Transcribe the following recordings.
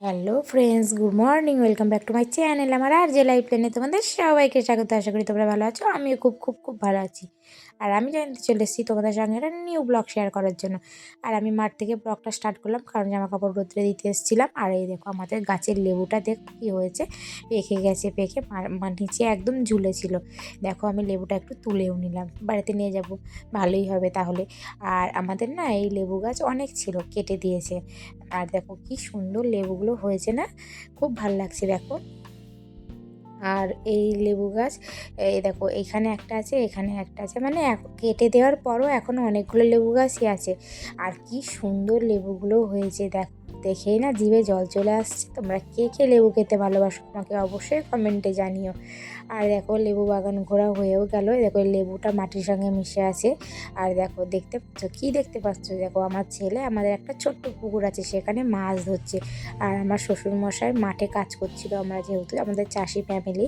Hello friends good morning welcome back to my channel আমার আর যে লাইফ প্ল্যানে তোমাদের সবাইকে স্বাগত। আশা করি তোমরা ভালো আছো। আমিও খুব খুব খুব ভালো আছি। আর আমি জানতে চলে এসেছি তোমাদের সঙ্গে একটা নিউ ব্লগ শেয়ার করার জন্য। আর আমি মাঠ থেকে ব্লগটা স্টার্ট করলাম কারণ জামা কাপড় রোদ্রে দিতে এসেছিলাম। আর এই দেখো আমাদের গাছের লেবুটা দেখ কী হয়েছে। পেকে গেছে, পেকে নিচে একদম ঝুলেছিল। দেখো আমি লেবুটা একটু তুলেও নিলাম। বাড়িতে নিয়ে যাব, ভালোই হবে তাহলে। আর আমাদের না এই লেবু গাছ অনেক ছিল, কেটে দিয়েছে। আর দেখো কি সুন্দর লেবুগুলো হয়েছে না? খুব ভালো লাগছে দেখো। আর এই লেবু গাছ, এই দেখো এখানে একটা আছে, এখানে একটা আছে মানে কেটে দেওয়ার পরও এখনও অনেকগুলো লেবু গাছই আছে। আর কি সুন্দর লেবুগুলো হয়েছে, দেখো। দেখেই না জিভে জল চলে আসছে। তোমরা কে কে লেবু খেতে ভালোবাসো আমাকে অবশ্যই কমেন্টে জানিও। আর দেখো লেবু বাগান ঘোরা হয়েও গেল। দেখো লেবুটা মাটির সঙ্গে মিশে আছে। আর দেখো দেখতে পাচ্ছ? কি দেখতে পাচ্ছ? দেখো আমার ছেলে আমাদের একটা ছোট্ট পুকুর আছে, সেখানে মাছ ধরছে। আর আমার শ্বশুর মশাই মাঠে কাজ করছিল, আমরা যেহেতু আমাদের চাষি ফ্যামিলি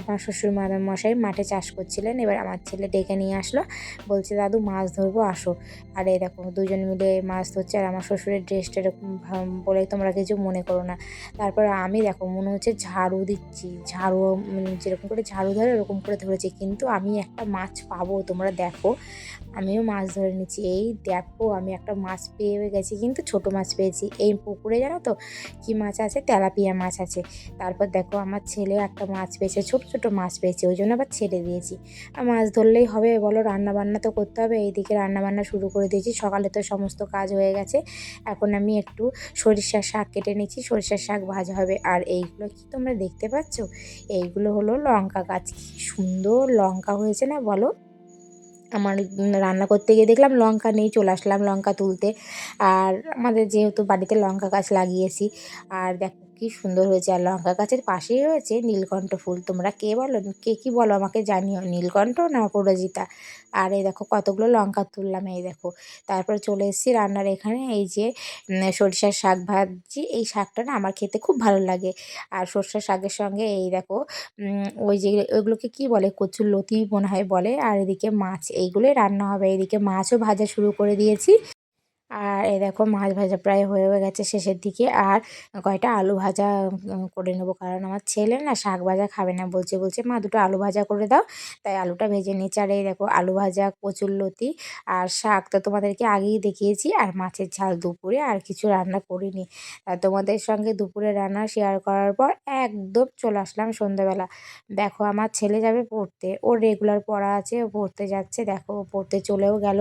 আমার শ্বশুর মশাই মাঠে চাষ করছিলেন। এবার আমার ছেলে ডেকে নিয়ে আসলো, বলছে, দাদু, মাছ ধরবো, আসো। আর এই দেখো দুজন মিলে মাছ ধরছে, আর আমার শ্বশুরের ড্রেসটা এরকম বলে তোমরা কিছু মনে করো না। তারপর আমি দেখো মনে হচ্ছে ঝাড়ু দিচ্ছি। ঝাড়ু মানে যেরকম করে ঝাড়ু ধরে ওরকম করে ধরেছি। কিন্তু আমি একটা মাছ পাবো, তোমরা দেখো। আমিও মাছ ধরে নিচ্ছি। এই দেখো, আমি একটা মাছ পেয়ে গেছি, কিন্তু ছোট মাছ পেয়েছি। এই পুকুরে জানো তো কি মাছ আছে? তেলাপিয়া মাছ আছে। তারপর দেখো আমার ছেলে একটা মাছ পেয়েছে, ছোট ছোট মাছ পেয়েছে, ওই জন্য আবার ছেড়ে দিয়েছি। আর মাছ ধরলেই হবে, বলো রান্না বান্না তো করতে হবে। এইদিকে রান্না বান্না শুরু করে দিয়েছি। সকালে তো সমস্ত কাজ হয়ে গেছে। এখন আমি একটু সরিষার শাক কেটে নিচ্ছি সরিষার শাক ভাজা হবে। আর এইগুলো কি তোমরা দেখতে পাচ্ছ? এইগুলো হলো লঙ্কা গাছ, কি সুন্দর লঙ্কা হয়েছে না বলো? আমার রান্না করতে গিয়ে দেখলাম লঙ্কা নেই, চলে আসলাম লঙ্কা তুলতে। আর আমাদের যেহেতু বাড়িতে লঙ্কা গাছ লাগিয়েছি, আর দেখো কি সুন্দর হয়েছে আর লঙ্কা গাছের পাশেই রয়েছে নীলকণ্ঠ ফুল। তোমরা কে বলো? কে কী বলো আমাকে জানিও। নীলকণ্ঠ না অপরাজিতা আর এই দেখো কতগুলো লঙ্কা তুললাম, এই দেখো। তারপর চলে এসেছি রান্নার এখানে, এই যে সরিষার শাক ভাজি। এই শাকটা না আমার খেতে খুব ভালো লাগে। আর সরষার শাকের সঙ্গে এই দেখো ওই যে ওইগুলোকে কি বলে? কচুর লতি মনে হয় বলে। আর এদিকে মাছ, এইগুলোই রান্না হবে। এদিকে মাছও ভাজা শুরু করে দিয়েছি। আর এই দেখো মাছ ভাজা প্রায় হয়ে হয়ে গেছে শেষের দিকে। আর কয়টা আলু ভাজা করে নেব। কারণ আমার ছেলে না শাক ভাজা খাবে না। বলছে বলছে, মা, দুটো আলু ভাজা করে দাও। তাই আলুটা ভেজে নিচ্ছি আর এই দেখো আলু ভাজা, কচুর লতি আর শাক তো তোমাদেরকে আগেই দেখিয়েছি। আর মাছের ঝাল দুপুরে আর কিছু রান্না করিনি। তোমাদের সঙ্গে দুপুরে রান্না শেয়ার করার পর একদম চলে আসলাম সন্ধ্যাবেলা। দেখো আমার ছেলে যাবে পড়তে। ওর রেগুলার পড়া আছে, ও পড়তে যাচ্ছে। দেখো পড়তে চলেও গেল।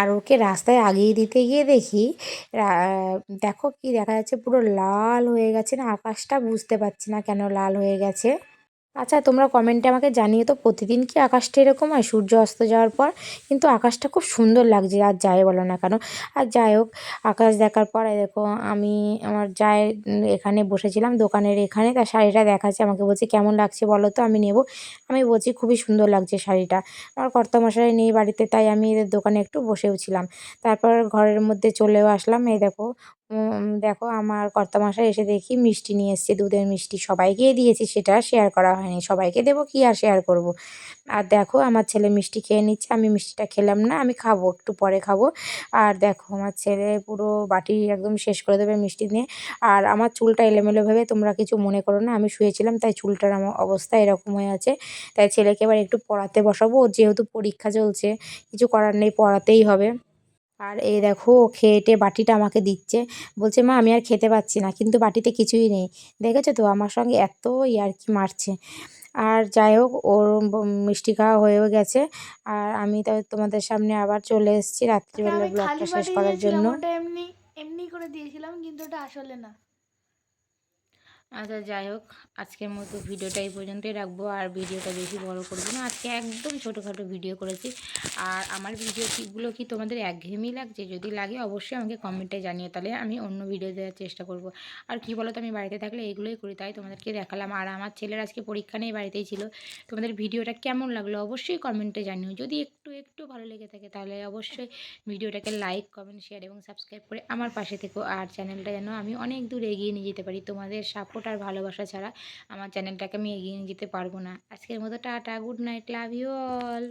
আর ওকে রাস্তায় আগিয়ে দিতে গিয়ে দেখি দেখো কি দেখা যাচ্ছে, পুরো লাল হয়ে গেছে না, আকাশটা বুঝতে পারছি না কেন লাল হয়ে গেছে। আচ্ছা তোমরা কমেন্টে আমাকে জানিয়ে তো প্রতিদিন কি আকাশটা এরকম হয়? সূর্য অস্ত যাওয়ার পর? কিন্তু আকাশটা খুব সুন্দর লাগছে, আর যাই বলো না কেন? আর যাই হোক, আকাশ দেখার পর দেখো, আমি আমার যাই এখানে বসেছিলাম, দোকানের এখানে, তার শাড়িটা দেখাচ্ছে, আমাকে বলছে, কেমন লাগছে বলো তো, আমি নেব। আমি বলছি, খুবই সুন্দর লাগছে শাড়িটা। আমার কর্তামশাই নেই বাড়িতে, তাই আমি এদের দোকানে একটু বসেও ছিলাম। তারপর ঘরের মধ্যে চলেও আসলাম, এই দেখো দেখো আমার কর্তামশাই এসে দেখি মিষ্টি নিয়ে এসছে, দুধের মিষ্টি। সবাইকেই দিয়েছি, সেটা শেয়ার করা হয়নি। সবাইকে দেবো, কি আর শেয়ার করব? আর দেখো, আমার ছেলে মিষ্টি খেয়ে নিচ্ছে, আমি মিষ্টিটা খেলাম না, আমি খাব, একটু পরে খাব। আর দেখো, আমার ছেলে পুরো বাটি একদম শেষ করে দেবে মিষ্টি নিয়ে। আর আমার চুলটা এলোমেলো ভেবে তোমরা কিছু মনে করো না, আমি শুয়েছিলাম, তাই চুলটার আমার অবস্থা এরকম হয়ে আছে। তাই ছেলেকে এবার একটু পড়াতে বসাবো, যেহেতু পরীক্ষা চলছে, কিছু করার নেই, পড়াতেই হবে। আর এই দেখো ও খেয়েটে বাটিটা আমাকে দিচ্ছে। বলছে মা আমি আর খেতে পাচ্ছি না কিন্তু বাটিতে কিছুই নেই। দেখেছ তো আমার সঙ্গে এত ইয়ার্কি মারছে। আর যাই হোক ওর মিষ্টি খাওয়া হয়েও গেছে। আর আমি তো তোমাদের সামনে আবার চলে এসেছি রাত্রিবেলা ব্লগটা শেষ করার জন্য। এমনি এমনি করে দিয়েছিলাম কিন্তু ওটা আসলে না। আচ্ছা যাই হোক, আজকের মতো ভিডিওটা এই পর্যন্তই রাখব। আর ভিডিওটা বেশি বড় করব না। আজকে একদম ছোটোখাটো ভিডিও করেছি। আর আমার ভিডিও কিগুলো কি তোমাদের একঘেয়েমি লাগছে? যদি লাগে অবশ্যই আমাকে কমেন্টে জানিয়ে তাহলে আমি অন্য ভিডিও দেওয়ার চেষ্টা করব। আর কি বলো তো আমি বাড়িতে থাকলে এগুলোই করি, তাই তোমাদেরকে দেখালাম। আর আমার ছেলের আজকে পরীক্ষা নেই, বাড়িতেই ছিল। তোমাদের ভিডিওটা কেমন লাগল অবশ্যই কমেন্টে জানিও। যদি একটু একটু ভালো লেগে থাকে, তাহলে অবশ্যই ভিডিওটাকে লাইক, কমেন্ট, শেয়ার এবং সাবস্ক্রাইব করে আমার পাশে থেকো। আর চ্যানেলটা যেন আমি অনেক দূর এগিয়ে নিয়ে যেতে পারি। তোমাদের সাপোর্ট আর ভালোবাসা ছাড়া আমার চ্যানেলটাকে আমি এগিয়ে নিয়ে যেতে পারব না। আজকের মতো tata good night love you all